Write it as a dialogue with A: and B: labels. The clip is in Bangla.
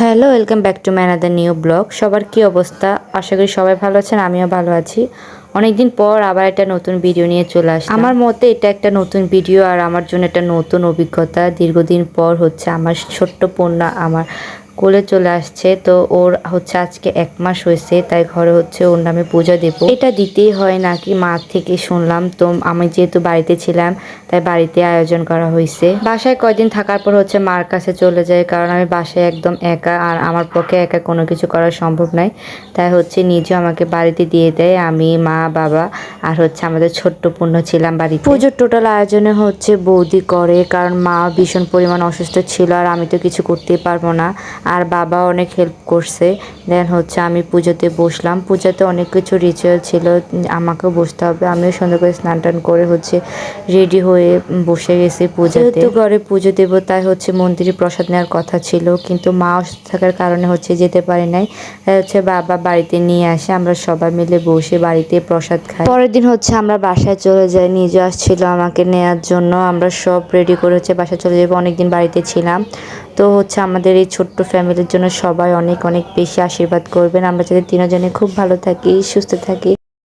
A: Hello, welcome back to man another new blog. সবার কি অবস্থা? আশা করি সবাই ভালো আছেন, আমিও ভালো আছি। অনেকদিন পর আবার একটা নতুন ভিডিও নিয়ে চলে আসি আমার মতে এটা একটা নতুন ভিডিও আর আমার জন্য একটা নতুন অভিজ্ঞতা। দীর্ঘদিন পর হচ্ছে আমার ছোট্ট পণ্য, আমার কোলে চলে আসছে, তো ওর হচ্ছে আজকে এক মাস হয়েছে, তাই ঘরে হচ্ছে ওর নামে পূজা দেবো। এটা দিতেই হয় নাকি? মা থেকে শুনলাম, তো আমি যেহেতু বাড়িতে ছিলাম, তাই বাড়িতে আয়োজন করা হয়েছে। বাসায় কয়দিন থাকার পর হচ্ছে মার কাছে চলে যায় কারণ আমি বাসায় একদম একা, আর আমার পক্ষে একা কোনো কিছু করা সম্ভব নয়। তাই হচ্ছে নিজে আমাকে বাড়িতে দিয়ে দেয়, আমি, মা, বাবা, আর হচ্ছে আমাদের ছোট্ট পূর্ণ ছিলাম বাড়িতে। পুজোর টোটাল আয়োজনে হচ্ছে বৌদি করে, কারণ মা ভীষণ পরিমাণ অসুস্থ ছিল, আর আমি তো কিছু করতেই পারব না। আর বাবা অনেক হেল্প করছে। দেন হচ্ছে আমি পুজোতে বসলাম। পূজাতে অনেক কিছু রিচুয়াল ছিল আমাকেও বসতে হবে। আমিও সুন্দর করে স্নান টান করে হচ্ছে রেডি হয়ে বসে গেছি পুজোতে। ঘরে পুজো দেবো তাই হচ্ছে মন্দিরে প্রসাদ নেওয়ার কথা ছিল। কিন্তু মা অসুস্থ থাকার কারণে হচ্ছে যেতে পারি নাই। তাই হচ্ছে বাবা বাড়িতে নিয়ে আসে। আমরা সবাই মিলে বসে বাড়িতে প্রসাদ খাই। পরের দিন হচ্ছে আমরা বাসায় চলে যাই। নিজে আসছিল আমাকে নেওয়ার জন্য। আমরা সব রেডি করে হচ্ছে বাসায় চলে যাব অনেকদিন বাড়িতে ছিলাম। তো হচ্ছে আমাদের এই ছোট্ট ফ্যামিলির জন্য সবাই অনেক অনেক বেশি আশীর্বাদ করবেন। আমরা যাতে তিনজনে খুব ভালো থাকি, সুস্থ থাকি।